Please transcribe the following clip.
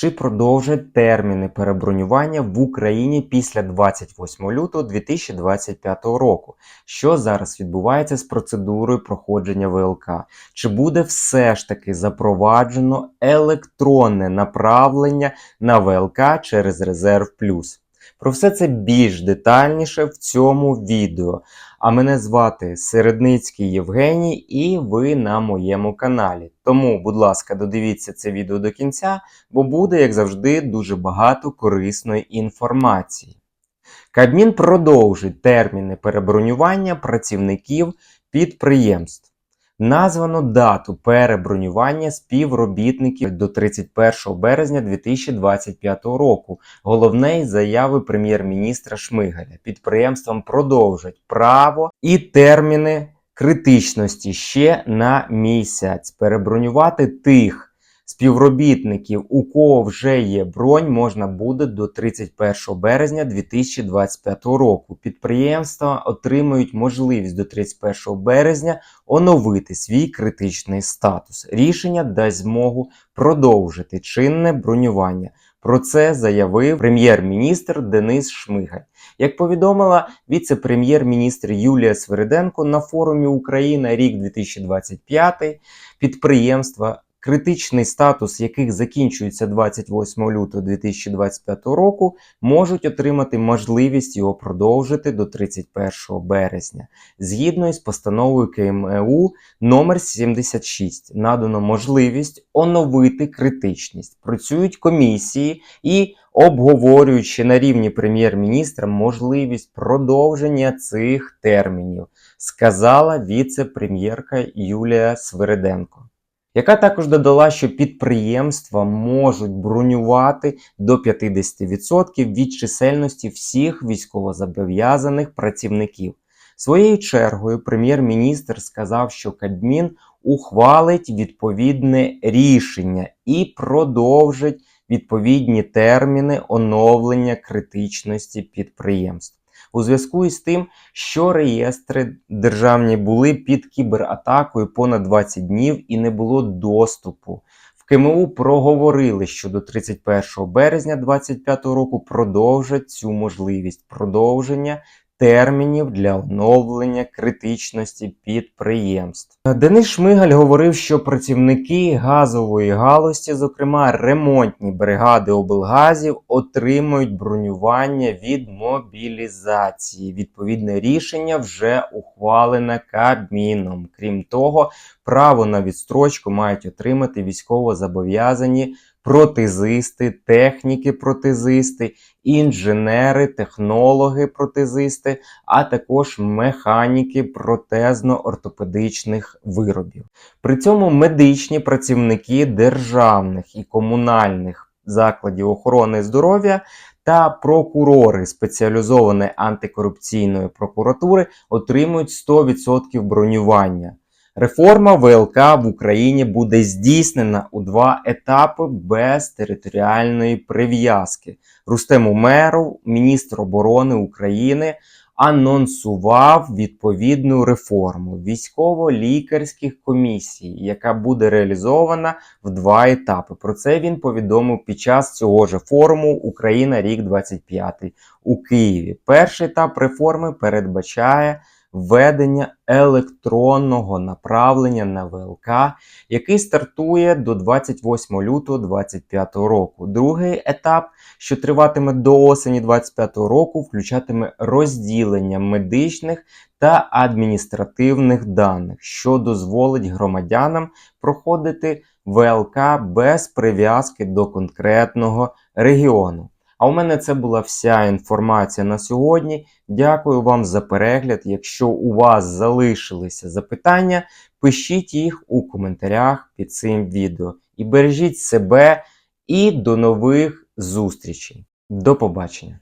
чи продовжать терміни перебронювання в Україні після 28 лютого 2025 року. Що зараз відбувається з процедурою проходження ВЛК? Чи буде все ж таки запроваджено електронне направлення на ВЛК через Резерв Плюс? Про все це більш детальніше в цьому відео. А мене звати Середницький Євгеній, і ви на моєму каналі. Тому, будь ласка, додивіться це відео до кінця, бо буде, як завжди, дуже багато корисної інформації. Кабмін продовжить терміни перебронювання працівників підприємств. Названо дату перебронювання співробітників до 31 березня 2025 року. Головне заяви прем'єр-міністра Шмигаля. Підприємствам продовжать право і терміни критичності ще на місяць. Перебронювати тих співробітників, у кого вже є бронь, можна буде до 31 березня 2025 року. Підприємства отримають можливість до 31 березня оновити свій критичний статус. Рішення дасть змогу продовжити чинне бронювання. Про це заявив прем'єр-міністр Денис Шмигаль. Як повідомила віце-прем'єр-міністр Юлія Свириденко на форумі Україна рік 2025, підприємства критичний статус яких закінчується 28 лютого 2025 року, можуть отримати можливість його продовжити до 31 березня. Згідно із постановою КМЕУ номер 76 надано можливість оновити критичність. Працюють комісії і обговорюючи на рівні прем'єр-міністра можливість продовження цих термінів, сказала віце-прем'єрка Юлія Свириденко яка також додала, що підприємства можуть бронювати до 50% від чисельності всіх військовозобов'язаних працівників. Своєю чергою, прем'єр-міністр сказав, що Кабмін ухвалить відповідне рішення і продовжить відповідні терміни оновлення критичності підприємств у зв'язку із тим, що реєстри державні були під кібератакою понад 20 днів і не було доступу. В КМУ проговорили, що до 31 березня 2025 року продовжать цю можливість продовження термінів для оновлення критичності підприємств. Денис Шмигаль говорив, що працівники газової галузі, зокрема ремонтні бригади облгазів, отримують бронювання від мобілізації. Відповідне рішення вже ухвалене Кабміном. Крім того, право на відстрочку мають отримати військово зобов'язані протезисти, техніки протезисти, інженери, технологи протезисти, а також механіки протезно-ортопедичних виробів. При цьому медичні працівники державних і комунальних закладів охорони здоров'я. Та прокурори спеціалізованої антикорупційної прокуратури отримують 100% бронювання. Реформа ВЛК в Україні буде здійснена у два етапи без територіальної прив'язки. Рустем Умеров, міністр оборони України, анонсував відповідну реформу військово-лікарських комісій, яка буде реалізована в два етапи. Про це він повідомив під час цього ж форуму Україна рік 25 у Києві. Перший етап реформи передбачає введення електронного направлення на ВЛК, який стартує до 28 лютого 2025 року. Другий етап, що триватиме до осені 2025 року, включатиме розділення медичних та адміністративних даних, що дозволить громадянам проходити ВЛК без прив'язки до конкретного регіону. А у мене це була вся інформація на сьогодні. Дякую вам за перегляд. Якщо у вас залишилися запитання, пишіть їх у коментарях під цим відео. І бережіть себе і до нових зустрічей. До побачення!